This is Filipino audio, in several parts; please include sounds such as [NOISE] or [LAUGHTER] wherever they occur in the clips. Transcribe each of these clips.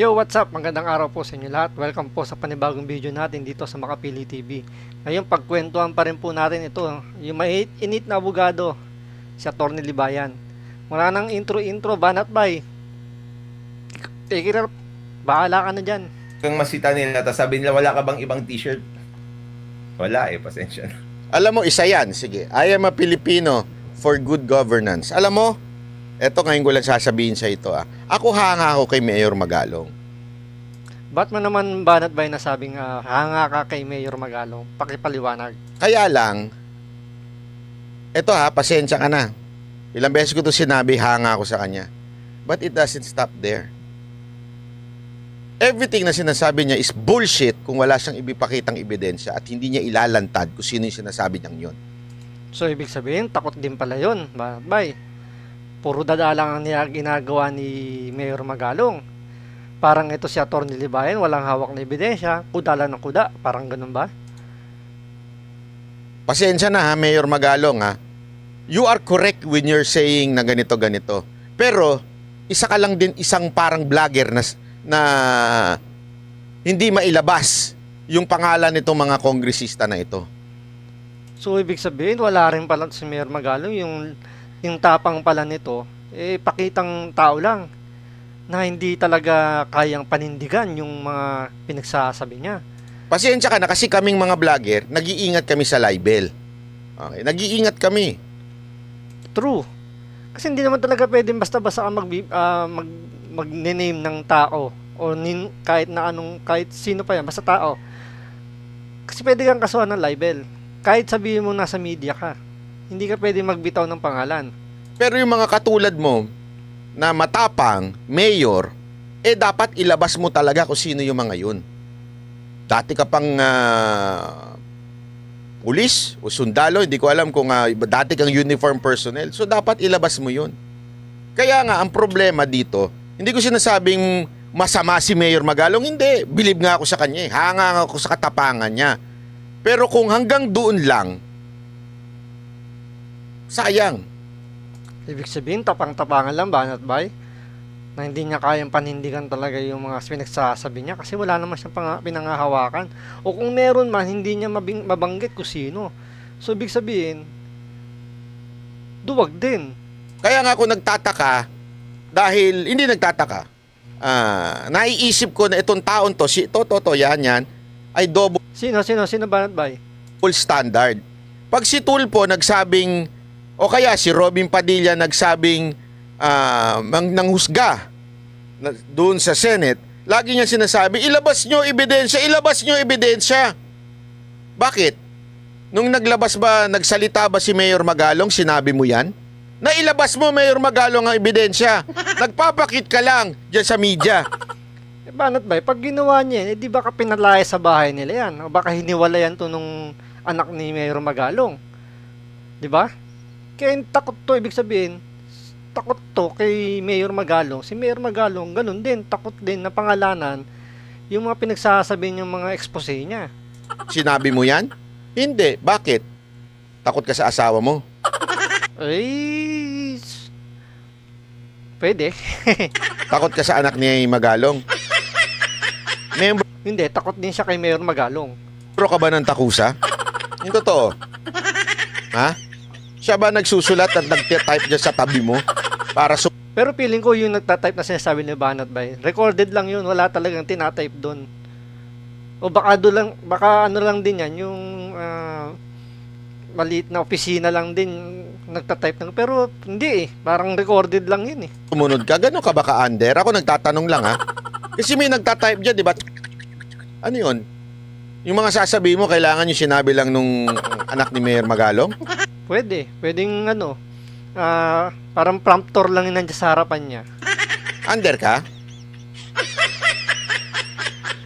Yo, what's up? Magandang araw po sa inyo lahat. Welcome po sa panibagong video natin dito sa Makapili TV. Ngayon, pagkwentuhan pa rin po natin ito, yung may init na abogado, si Atty. Libayan. Wala nang intro-intro, banat bay. Take it up. Bahala ka na dyan. Kung masita nila, tapos sabi nila, wala ka bang ibang t-shirt? Wala eh, pasensya na. Alam mo, isa yan. Sige. I am a Filipino for good governance. Alam mo, eto ngayon ko lang sasabihin sa ito. Ah. Ako hanga ako kay Mayor Magalong. Ba't mo naman banat bay nasabing ah, hanga ka kay Mayor Magalong? Pakipaliwanag. Kaya lang, eto ha, pasensya ka na. Ilang beses ko to sinabi, hanga ako sa kanya. But it doesn't stop there. Everything na sinasabi niya is bullshit kung wala siyang ibipakitang ebidensya at hindi niya ilalantad kung sino yung sinasabi niyang yun. So, ibig sabihin, takot din pala yun, bay. Puro dada lang ang ginagawa ni Mayor Magalong. Parang ito si Atty. Libayan, walang hawak na ebidensya, kuda lang ng kuda, parang ganun ba? Pasensya na ha, Mayor Magalong ha. You are correct when you're saying na ganito, ganito. Pero, isa ka lang din isang parang vlogger na, na hindi mailabas yung pangalan nitong mga kongresista na ito. So, ibig sabihin, wala rin pala si Mayor Magalong, yung, yung tapang pala nito, eh, pakitang tao lang na hindi talaga kayang panindigan yung mga pinagsasabi niya. Pasensya ka na kasi kaming mga vlogger, nag-iingat kami sa libel. Okay, nag-iingat kami. True. Kasi hindi naman talaga pwedeng basta-basta ka mag, ah, mag, mag-name ng tao o nin, kahit na anong, kahit sino pa yan, basta tao. Kasi pwede kang kasuhan ng libel. Kahit sabihin mo nasa media ka. Hindi ka pwede magbitaw ng pangalan. Pero yung mga katulad mo na matapang, mayor, eh dapat ilabas mo talaga kung sino yung mga yun. Dati ka pang ah, pulis o sundalo, hindi ko alam kung ah, dati kang uniform personnel. So dapat ilabas mo yun. Kaya nga, ang problema dito, hindi ko sinasabing masama si Mayor Magalong. Hindi. Bilib nga ako sa kanya. eh. Hanga nga ako sa katapangan niya. Pero kung hanggang doon lang, sayang. Ibig sabihin, tapang-tapangan lang ba, not by? Na hindi niya kayang panindigan talaga yung mga pinagsasabi niya kasi wala naman siyang pang- pinangahawakan. O kung meron man, hindi niya mabing, mabanggit kung sino. So, ibig sabihin, duwag din. Kaya nga ako nagtataka dahil hindi nagtataka. Ah, naiisip ko na itong taon to, si to, to, to, yan, yan, ay double Sino, sino, sino ba, not by? standard. Pag si Tulpo nagsabing, o kaya si Robin Padilla nagsabing mang, nanghusga na, doon sa Senate, lagi niya sinasabi, ilabas nyo ebidensya, ilabas nyo ebidensya. Bakit? Nung naglabas ba, nagsalita ba si Mayor Magalong, sinabi mo yan? Nailabas mo, Mayor Magalong, ang ebidensya. Nagpapakit ka lang dyan sa media. [LAUGHS] Eh, ba, not by? Pag ginawa niya, eh, di ba ka sa bahay nila yan? O baka hiniwalayan to nung anak ni Mayor Magalong? Di ba? Kaya yung takot to, ibig sabihin, takot to kay Mayor Magalong. Si Mayor Magalong, ganun din, takot din na pangalanan yung mga pinagsasabi niyang mga expose niya. Sinabi mo yan? Hindi. Bakit? Takot ka sa asawa mo? Ay, pwede. Takot ka sa anak ni Magalong? Membro Hindi, takot din siya kay Mayor Magalong. ka ba ng takusa? Yung totoo. Ha? Siya ba nagsusulat at nag-type dyan sa tabi mo? Para su- Pero feeling ko yung nagtatype na sinasabi ni Banat Bay, recorded lang yun, wala talagang tinatype doon. O baka do lang, baka ano lang din yan, yung ah, maliit na opisina lang din nagtatype ng pero hindi eh, parang recorded lang yun eh. sumunod ka? Gano'n ka ba ka-under? Ako nagtatanong lang ha. Kasi may nagtatype dyan, di ba? Ano yun? Yung mga sasabihin mo, kailangan yung sinabi lang nung anak ni Mayor Magalong? Pwede, pwedeng ano, ah, parang prompter lang nandiyan sa harapan niya. Under ka?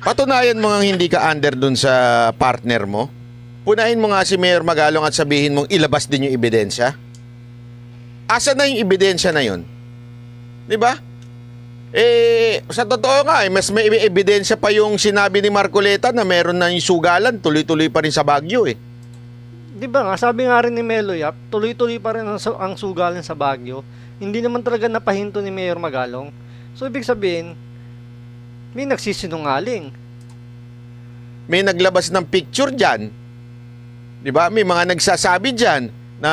Patunayan mo nga hindi ka under dun sa partner mo. Punahin mo nga si Mayor Magalong at sabihin mong ilabas din yung ebidensya. Asa na yung ebidensya na yun? Di ba? Eh, sa totoo nga, eh, mas may ebidensya pa yung sinabi ni Marcoleta na meron na yung sugalan, tuloy-tuloy pa rin sa Baguio eh. Di ba nga, sabi nga rin ni Melo Yap, tuloy-tuloy pa rin ang, ang sugalan sa Baguio. Hindi naman talaga napahinto ni Mayor Magalong. So, ibig sabihin, may nagsisinungaling. May naglabas ng picture dyan. Di ba? May mga nagsasabi dyan na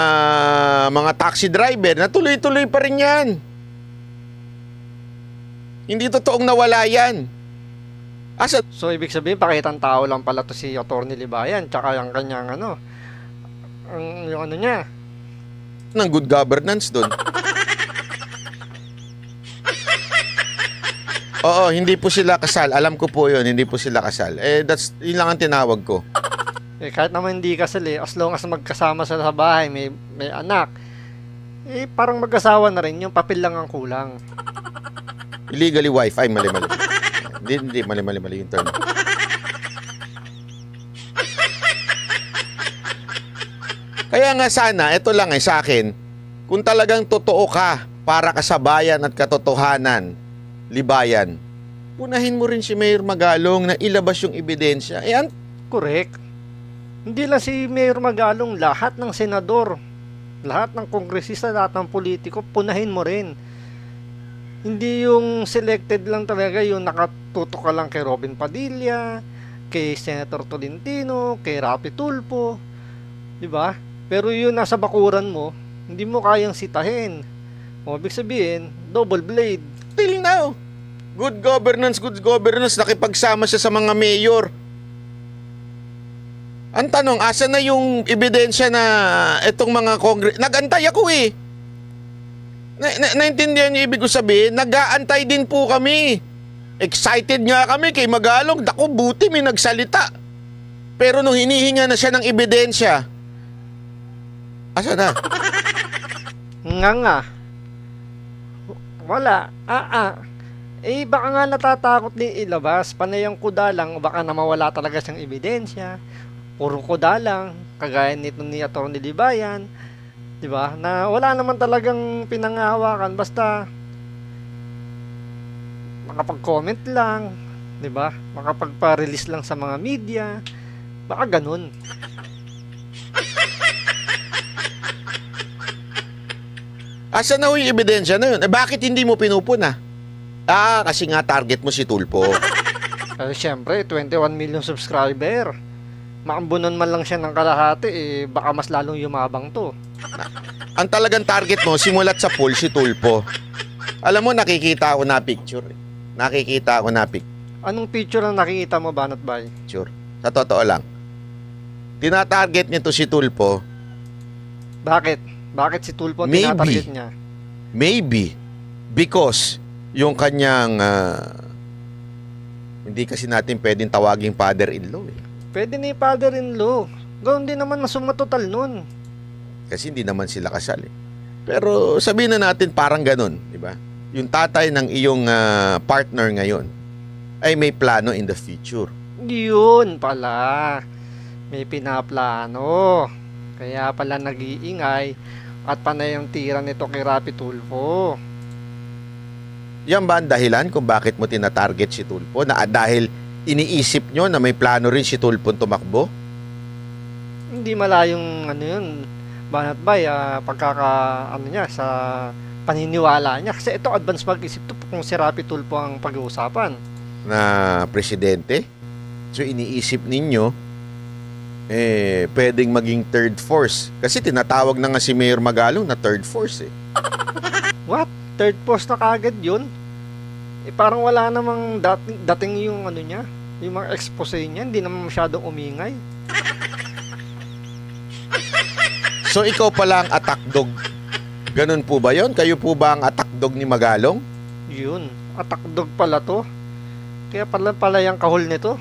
mga taxi driver na tuloy-tuloy pa rin yan. Hindi totoong nawala yan. Asa, So, ibig sabihin, pakitang tao lang pala to si Atty. Libayan, tsaka yung kanyang ano, ang, yung ano niya. ng good governance doon. Oo, hindi po sila kasal. Alam ko po yun, hindi po sila kasal. Eh, that's, yun lang ang tinawag ko. Eh, kahit naman hindi kasal eh, as long as magkasama sila sa bahay, may, may anak, eh, parang mag-asawa na rin, yung papel lang ang kulang. Illegally wife. Ay, mali, mali. Hindi, hindi, mali, mali, mali yung term. Nga sana, ito lang eh sa akin, kung talagang totoo ka para ka sa bayan at katotohanan, libayan, punahin mo rin si Mayor Magalong na ilabas yung ebidensya. Eh, an- Correct. Hindi lang si Mayor Magalong, lahat ng senador, lahat ng kongresista, lahat ng politiko, punahin mo rin. Hindi yung selected lang talaga, yung nakatutok ka lang kay Robin Padilla, kay Senator Tolentino, kay Rapi Tulfo, di ba? Pero yun nasa bakuran mo, hindi mo kayang sitahin. O, ibig sabihin, double blade. till now, good governance, good governance, nakipagsama siya sa mga mayor. Ang tanong, asa na yung ebidensya na itong mga kongre... Nag-antay ako eh. Na, na, naintindihan niyo ibig ko sabihin? Nag-aantay din po kami. Excited nga kami kay Magalong. Dako, buti may nagsalita. Pero nung hinihinga na siya ng ebidensya, asa na? Nga nga. Wala. Ah, ah. Eh, baka nga natatakot din ilabas. Panayang kuda lang, baka na mawala talaga siyang ebidensya. Puro kuda lang, kagaya nito ni Atty. Libayan. Di ba? Na wala naman talagang pinangahawakan. Basta, makapag-comment lang. Di ba? Makapagpa-release lang sa mga media. Baka ganun. Asa na ho yung ebidensya na yun? Eh, bakit hindi mo pinupuna? Ah, kasi nga target mo si Tulpo. [LAUGHS] Eh, syempre, 21 million subscriber. Makambunan man lang siya ng kalahati, eh, baka mas lalong yumabang to. Ang talagang target mo, simulat sa pool, si Tulpo. Alam mo, nakikita ako na picture. eh. Nakikita ako na Anong picture ang nakikita mo, Banat Bay? picture. Sa totoo lang. Tinatarget niya to si Tulpo, Bakit? Bakit si Tulpo Maybe. tinatarget niya? maybe because yung kanyang ah, hindi kasi natin pwedeng tawaging father-in-law eh. Pwede ni father-in-law. Gawin din naman na sumatotal nun. Kasi hindi naman sila kasal eh. Pero sabihin na natin parang ganun, di ba? Yung tatay ng iyong ah, partner ngayon ay may plano in the future. Yun pala. May pinaplano. Kaya pala nag-iingay at panay ang tira nito kay Rapi Tulfo. Yan ba ang dahilan kung bakit mo tinatarget si Tulpo? Na ah, dahil iniisip nyo na may plano rin si Tulpo tumakbo? Hindi malayong ano yun, Banat Bay, ah, pagkaka ano niya sa paniniwala niya. Kasi ito advance mag-isip to kung si Rapi Tulfo ang pag-uusapan. na presidente. So iniisip ninyo eh pwedeng maging third force kasi tinatawag na nga si Mayor Magalong na third force eh. [LAUGHS] What? Third post na kagad yun? Eh parang wala namang dating, dating yung ano niya, yung mga expose niya, hindi naman masyadong umingay. So ikaw pala ang attack dog. Ganun po ba 'yon? Kayo po ba ang attack dog ni Magalong? Yun, attack dog pala to. Kaya pala pala yung kahol nito.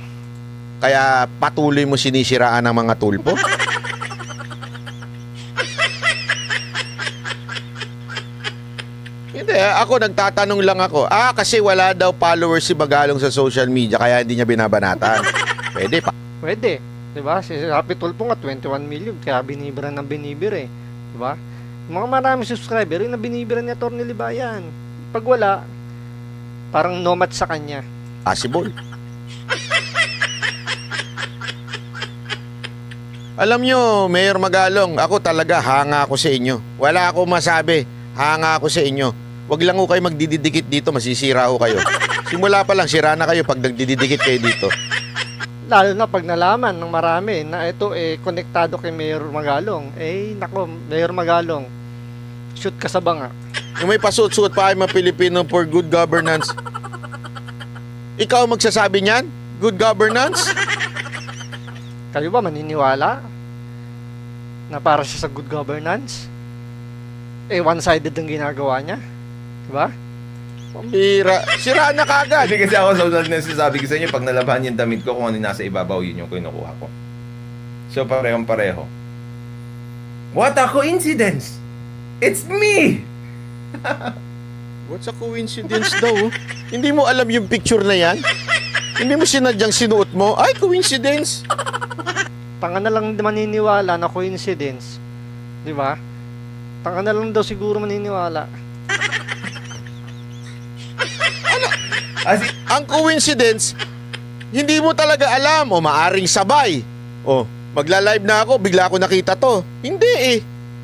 Kaya patuloy mo sinisiraan ng mga tulpo? Hindi, ako nagtatanong lang ako. Ah, kasi wala daw followers si Magalong sa social media kaya hindi niya binabanatan. Pwede pa. Pwede. 'Di ba? Si Happy Tulfo nga 21 million kaya binibira ng binibira eh. 'Di ba? Yung Mga marami subscriber yun na binibira ni Atty. Libayan. Pag wala, parang no match sa kanya. Possible. Alam nyo, Mayor Magalong, ako talaga hanga ako sa inyo. Wala ako masabi. Hanga ako sa inyo. Huwag lang ko kayo magdididikit dito, masisira ko kayo. Simula pa lang, sira na kayo pag nagdididikit kayo dito. Lalo na pag nalaman ng marami na ito eh konektado kay Mayor Magalong. Eh nako, Mayor Magalong, shoot ka sa banga. Yung may pasuot-suot pa ay mga Pilipino for good governance. Ikaw magsasabi niyan? Good governance? Kayo ba maniniwala na para siya sa good governance? Eh one-sided ang ginagawa niya. Diba? Pambira. Sira na kagad. Hindi kasi ako sa unang nasasabi ko sa inyo, pag nalabahan yung damit ko, kung ano yung nasa ibabaw, yun yung kinukuha ko. So, parehong pareho. What a coincidence! It's me! What's a coincidence daw? Hindi mo alam yung picture na yan? Hindi mo sinadyang sinuot mo? Ay, coincidence. Tanga na lang maniniwala na coincidence. Di ba? Tanga na lang daw siguro maniniwala. As in, Ang coincidence, hindi mo talaga alam o maaring sabay. O, magla-live na ako, bigla ako nakita to. Hindi eh.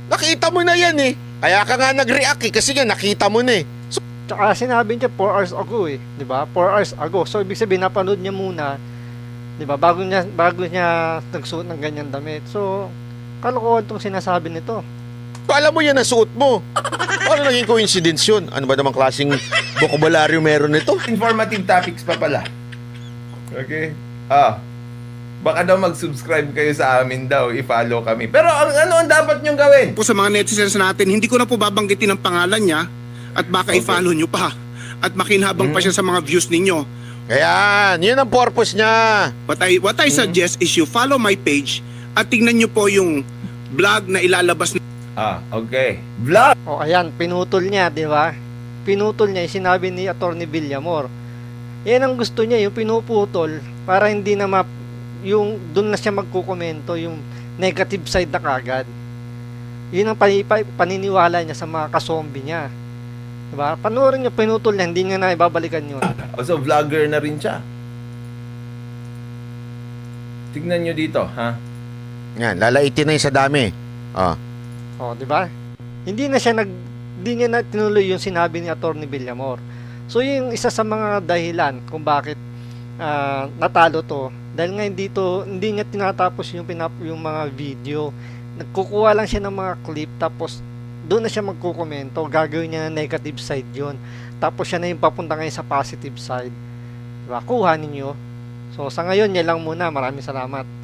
Nakita mo na yan eh. Kaya ka nga nag-react eh, kasi nga nakita mo na eh. Tsaka sinabi niya 4 hours ago eh, 'di ba? 4 hours ago. So ibig sabihin napanood niya muna, 'di ba? Bago niya bago niya nagsuot ng ganyan damit. So kalokohan tong sinasabi nito. so alam mo yan ang suot mo. Paano naging coincidence yun? Ano ba namang klaseng bokabularyo meron nito? informative topics pa pala. Okay? Ah, baka daw mag-subscribe kayo sa amin daw, i-follow kami. Pero ang ano ang dapat nyong gawin? po sa mga netizens natin, hindi ko na po babanggitin ang pangalan niya at baka Okay. i-follow nyo pa at makinhabang pa siya sa mga views ninyo. Ayan, yun ang purpose niya. What I, what I suggest is you follow my page at tingnan nyo po yung vlog na ilalabas Ah, okay. Vlog! O ayan, pinutol niya, 'di ba? Pinutol niya 'yung sinabi ni Attorney Villamor. Yan ang gusto niya, yung pinuputol para hindi na ma yung doon na siya magkukomento yung negative side na kagad. Yun ang pani- pa- paniniwala niya sa mga kasombi niya. Diba? Panoorin niyo, pinutol niya, hindi niya na ibabalikan yun. [CLEARS THROAT] Also, vlogger na rin siya. Tignan nyo dito, ha? Yan, lalaitin na yung sa dami. Ah. Oh, 'di ba? Hindi na siya nag hindi niya na tinuloy yung sinabi ni Attorney Villamor. So yung isa sa mga dahilan kung bakit ah, natalo to dahil nga hindi to hindi niya tinatapos yung pinap yung mga video. Nagkukuha lang siya ng mga clip tapos doon na siya magkukomento. Gagawin niya na negative side yon. Tapos siya na yung papunta ngayon sa positive side. Diba? Kuha ninyo. So sa ngayon, yan lang muna. Maraming salamat.